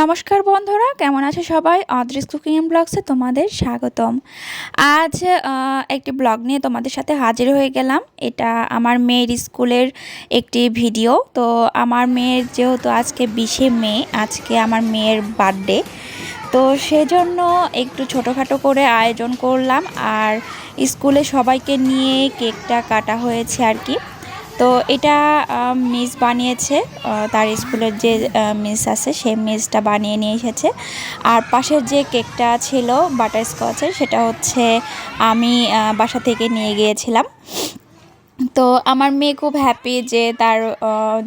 নমস্কার বন্ধুরা, কেমন আছে সবাই? অদ্রিস কুকিং ব্লগসে তোমাদের স্বাগতম। আজ একটি ব্লগ নিয়ে তোমাদের সাথে হাজির হয়ে গেলাম। এটা আমার মেয়ের স্কুলের একটি ভিডিও। তো আমার মেয়ের যেহেতু আজকে বিশে মে, আজকে আমার মেয়ের বার্থডে। তো সেজন্য একটু ছোটোখাটো করে আয়োজন করলাম। আর স্কুলে সবাইকে নিয়ে কেকটা কাটা হয়েছে আর কি। তো এটা মিস বানিয়েছে তার স্কুলের যে মিস আছে সেই মিসটা বানিয়ে নিয়ে এসেছে। আর পাশের যে কেকটা ছিল, বাটার স্কচের, সেটা হচ্ছে আমি বাসা থেকে নিয়ে গিয়েছিলাম। তো আমার মেয়ে খুব হ্যাপি যে তার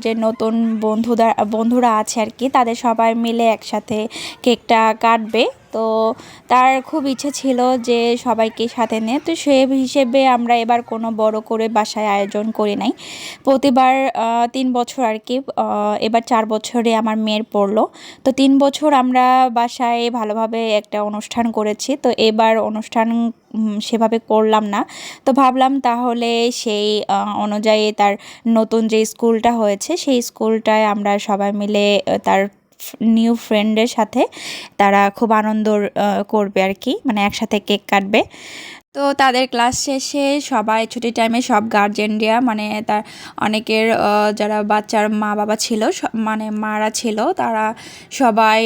যে নতুন বন্ধুরা বন্ধুরা আছে আর কি, তাদের সবাই মিলে একসাথে কেকটা কাটবে। তো তার খুব ইচ্ছে ছিল যে সবাইকে সাথে নিয়ে। তো সে হিসেবে আমরা এবার কোনো বড় করে বাসায় আয়োজন করি নাই। প্রতিবার তিন বছর আর কি এবার চার বছরে আমার মেয়ের পড়ল। তো তিন বছর আমরা বাসায় ভালোভাবে একটা অনুষ্ঠান করেছি। তো এবার অনুষ্ঠান সেভাবে করলাম না। তো ভাবলাম তাহলে সেই অনুযায়ী তার নতুন যে স্কুলটা হয়েছে, সেই স্কুলটায় আমরা সবাই মিলে তার নিউ ফ্রেন্ডের সাথে তারা খুব আনন্দ করবে আর কি। মানে একসাথে কেক কাটবে। তো তাদের ক্লাস শেষে সবাই ছুটির টাইমে সব গার্জেনরা মানে তার অনেকের যারা বাচ্চার মা বাবা ছিল মানে মারা ছিল, তারা সবাই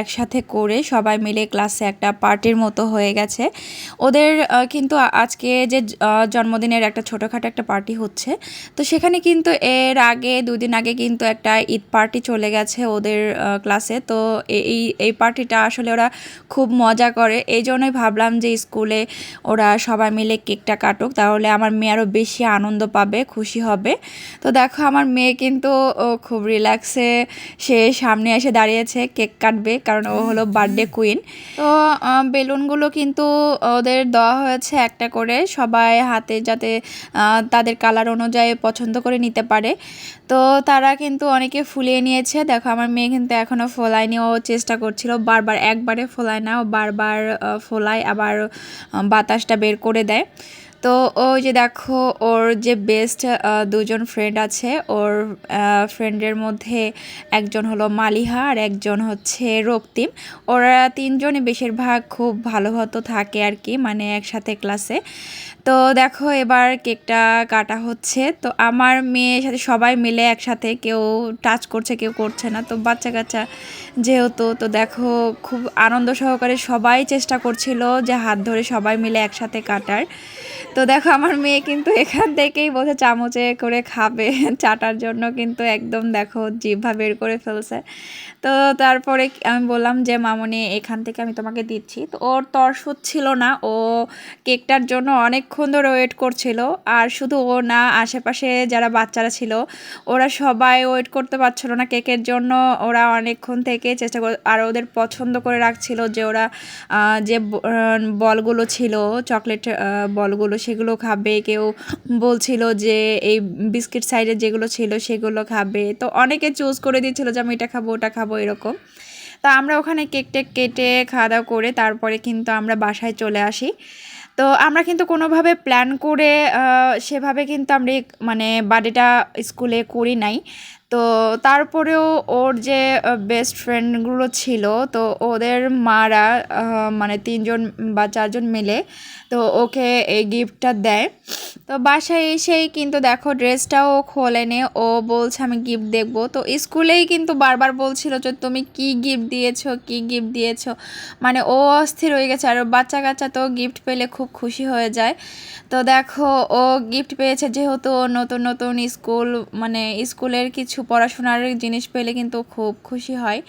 একসাথে করে সবাই মিলে ক্লাসে একটা পার্টির মতো হয়ে গেছে। ওদের কিন্তু আজকে যে জন্মদিনের একটা ছোটোখাটো একটা পার্টি হচ্ছে, তো সেখানে কিন্তু এর আগে, দুদিন আগে কিন্তু একটা ঈদ পার্টি চলে গেছে ওদের ক্লাসে তো এই এই পার্টিটা আসলে ওরা খুব মজা করে। এই জন্যই ভাবলাম যে স্কুলে ওরা সবাই মিলে কেকটা কাটুক, তাহলে আমার মেয়ে আরও বেশি আনন্দ পাবে, খুশি হবে। তো দেখো, আমার মেয়ে কিন্তু খুব রিল্যাক্সে সে সামনে এসে দাঁড়িয়েছে, কেক কাটবে, কারণ ও হলো বার্থডে কুইন তো বেলুনগুলো কিন্তু ওদের দেওয়া হয়েছে একটা করে, সবাই হাতে যাতে তাদের কালার অনুযায়ী পছন্দ করে নিতে পারে। তো তারা কিন্তু অনেকে ফুলিয়ে নিয়েছে। দেখো, আমার মেয়ে কিন্তু এখনও ফোলায়নি, ও চেষ্টা করছিল বারবার, একবারে ফোলায় না, ও বারবার ফোলায়, আবার বাতাসটা বের করে দেয়। তো ওই যে দেখো, ওর যে বেস্ট দুজন ফ্রেন্ড আছে, ওর ফ্রেন্ডের মধ্যে একজন হলো মালিহা আর একজন হচ্ছে রক্তিম। ওরা তিনজনই বেশিরভাগ খুব ভালো হতো থাকে আর কি মানে একসাথে ক্লাসে তো দেখো, এবার কেকটা কাটা হচ্ছে। তো আমার মেয়ের সাথে সবাই মিলে একসাথে কেউ টাচ করছে, কেউ করছে না। তো বাচ্চা কাচ্চা যেহেতু, তো দেখো, খুব আনন্দ সহকারে সবাই চেষ্টা করছিল যে হাত ধরে সবাই মিলে একসাথে কাটার। তো দেখো, আমার মেয়ে কিন্তু এখান থেকেই বোধহয় চামচে করে খাবে। চাটার জন্য কিন্তু একদম দেখো, জিভা বের করে ফেলছে। তো তারপরে আমি বললাম যে, মামনি, এখান থেকে আমি তোমাকে দিচ্ছি। তো ওর তর্স ছিল না। ও কেকটার জন্য অনেকক্ষণ ধরে ওয়েট করছিল। আর শুধু ও না, আশেপাশে যারা বাচ্চারা ছিল, ওরা সবাই ওয়েট করতে পারছিল না কেকের জন্য। ওরা অনেকক্ষণ থেকে চেষ্টা করে, আর ওদের পছন্দ করে রাখছিল যে, ওরা যে বলগুলো ছিল, চকলেট বলগুলো সেগুলো খাবে, কেউ বলছিল যে এই বিস্কিট সাইডের যেগুলো ছিল সেগুলো খাবে। তো অনেকে চুজ করে দিয়েছিল যে আমি এটা খাব, ওটা খাব এরকম। তা আমরা ওখানে কেক টেক কেটে খাওয়া দাওয়া করে তারপরে কিন্তু আমরা বাসায় চলে আসি। তো আমরা কিন্তু কোনোভাবে প্ল্যান করে সেভাবে কিন্তু আমরা মানে বার্থডেটা স্কুলে করি নাই। তো তারপরেও ওর যে বেস্ট ফ্রেন্ডগুলো ছিল, তো ওদের মারা মানে তিনজন বা চারজন মিলে, তো ওকে এই গিফটটা দেয়। তো বাসায় এসেই কিন্তু দেখো ড্রেসটাও খোলেনি, ও বলছে, আমি গিফট দেখব। তো স্কুলেই কিন্তু বারবার বলছিল যে, তুমি কি গিফট দিয়েছ? কি গিফট দিয়েছ? মানে ও অস্থির হয়ে গেছে, আর বাচ্চা কাচ্চা তো গিফট পেলে খুব খুশি হয়ে যায়। তো দেখো, ও গিফট পেয়েছে যেহেতু নতুন নতুন স্কুল মানে স্কুলের কিছু পড়াশোনার জিনিস পেলে কিন্তু খুব খুশি হয়।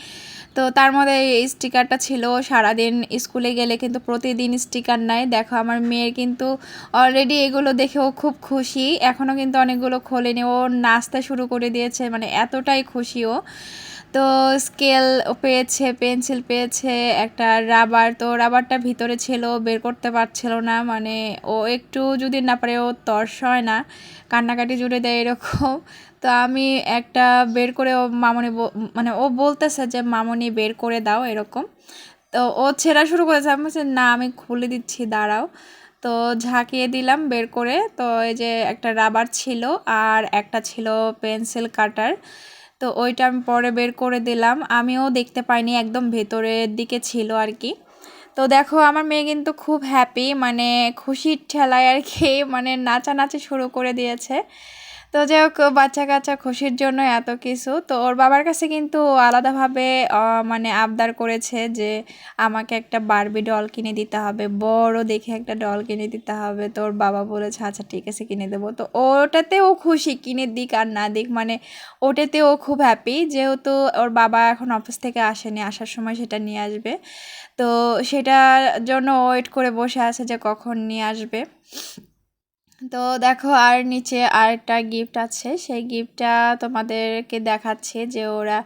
তো তার মধ্যে এই স্টিকারটা ছিল, সারাদিন স্কুলে গেলে কিন্তু প্রতিদিন স্টিকার নেয় দেখো আমার মেয়ের কিন্তু অলরেডি এগুলো দেখেও খুব খুশি। এখনও কিন্তু অনেকগুলো খোলেনি। ও নাচতে শুরু করে দিয়েছে মানে এতটাই খুশি ও। তো স্কেল পেয়েছে পেন্সিল পেয়েছে, একটা রাবার তো রাবারটা ভিতরে ছিল, বের করতে পারছিল না মানে ও একটু যদি না পারে ও তর্স হয় না, কান্নাকাটি জুড়ে দেয় এরকম। তো আমি একটা বের করে ও মামনি মানে ও বলতেছে যে, মামনি বের করে দাও, এরকম। তো ও ছেঁড়া শুরু করেছে, আমি বলছি, না, আমি খুলে দিচ্ছি, দাঁড়াও। তো ঝাঁকিয়ে দিলাম বের করে, তো এই যে একটা রাবার ছিল আর একটা ছিল পেন্সিল কাটার তো ওইটা আমি পরে বের করে দিলাম। আমিও দেখতে পাইনি, একদম ভেতরের দিকে ছিল আর কি। তো দেখো, আমার মেয়ে কিন্তু খুব হ্যাপি মানে খুশির ঠেলায় আর কি মানে নাচানাচি শুরু করে দিয়েছে। তো যাই হোক বাচ্চা কাচ্চা খুশির জন্য এত কিছু। তো ওর বাবার কাছে কিন্তু আলাদাভাবে মানে আবদার করেছে যে আমাকে একটা বারবি ডল কিনে দিতে হবে, বড় দেখে একটা ডল কিনে দিতে হবে। তো ওর বাবা বলেছে আচ্ছা ঠিক আছে, কিনে দেবো। তো ওটাতেও খুশি, কিনে দিক আর না দিক মানে ওটাতে ও খুব হ্যাপি যেহেতু ওর বাবা এখন অফিস থেকে আসেনি, আসার সময় সেটা নিয়ে আসবে। তো সেটার জন্য ওয়েট করে বসে আছে যে কখন নিয়ে আসবে। তো দেখো, আর নিচে আরেকটা গিফট আছে। সেই গিফটটা তোমাদেরকে দেখাচ্ছে যে ওরা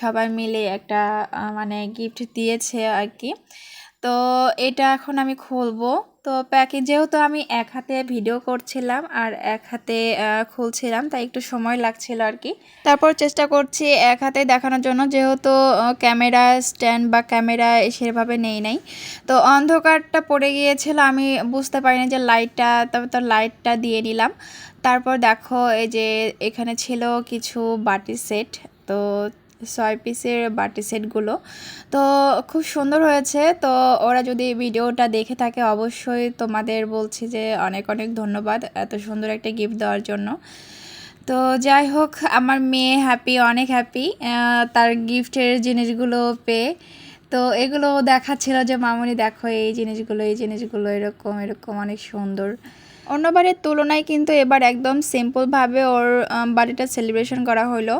সবাই মিলে একটা মানে গিফট দিয়েছে আর কি। তো এটা এখন আমি খুলবো। তো প্যাকে যেহেতু আমি এক হাতে ভিডিও করছিলাম আর এক হাতে খুলছিলাম, তাই একটু সময় লাগছিল আর কি। তারপর চেষ্টা করছি এক হাতে দেখানোর জন্য, যেহেতু ক্যামেরা স্ট্যান্ড বা ক্যামেরা সেভাবে নেই নাই। তো অন্ধকারটা পড়ে গিয়েছিল, আমি বুঝতে পারিনি যে লাইটটা, তবে তো লাইটটা দিয়ে নিলাম। তারপর দেখো, এই যে এখানে ছিল কিছু বাটি সেট, তো ছয় পিসের বাটি সেটগুলো। তো খুব সুন্দর হয়েছে। তো ওরা যদি ভিডিওটা দেখে থাকে, অবশ্যই তোমাদের বলছি যে অনেক অনেক ধন্যবাদ এত সুন্দর একটা গিফট দেওয়ার জন্য। তো যাই হোক, আমার মেয়ে হ্যাপি অনেক হ্যাপি তার গিফটের জিনিসগুলো পেয়ে। তো এগুলো দেখাচ্ছিল যে, মামনি দেখো এই জিনিসগুলো এই জিনিসগুলো এরকম এরকম, অনেক সুন্দর। অন্যবারের তুলনায় কিন্তু এবার একদম সিম্পলভাবে ওর বার্থডেটা সেলিব্রেশন করা হলো।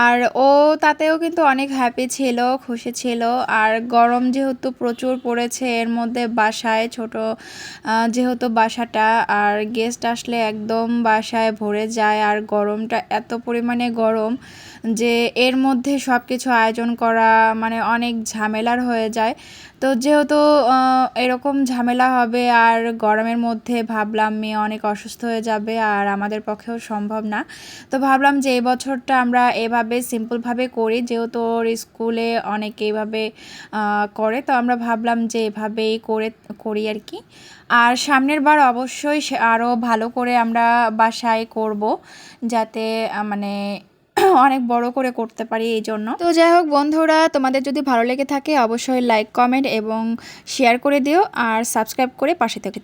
আর ও তাতেও কিন্তু অনেক হ্যাপি ছিল, খুশি ছিল। আর গরম যেহেতু প্রচুর পড়েছে, এর মধ্যে বাসায় ছোট যেহেতু বাসাটা, আর গেস্ট আসলে একদম বাসায় ভরে যায়। আর গরমটা এত পরিমাণে গরম যে এর মধ্যে সব কিছু আয়োজন করা মানে অনেক ঝামেলার হয়ে যায়। তো যেহেতু এরকম ঝামেলা হবে আর গরমের মধ্যে ভাবলাম মেয়ে অনেক অসুস্থ হয়ে যাবে আর আমাদের পক্ষেও সম্ভব না। তো ভাবলাম যে এই বছরটা আমরা এভাবে সিম্পলভাবে করি, যেহেতু ওর স্কুলে অনেকে এভাবে করে, তো আমরা ভাবলাম যে এভাবেই করে, করি আর কি। আর সামনের বার অবশ্যই আরও ভালো করে আমরা বাসায় করব, যাতে মানে অনেক বড় করে করতে পারি এই জন্য। তো যাই হোক বন্ধুরা, তোমাদের যদি ভালো লেগে থাকে, অবশ্যই লাইক কমেন্ট এবং শেয়ার করে দিও আর সাবস্ক্রাইব করে পাশে থেকে।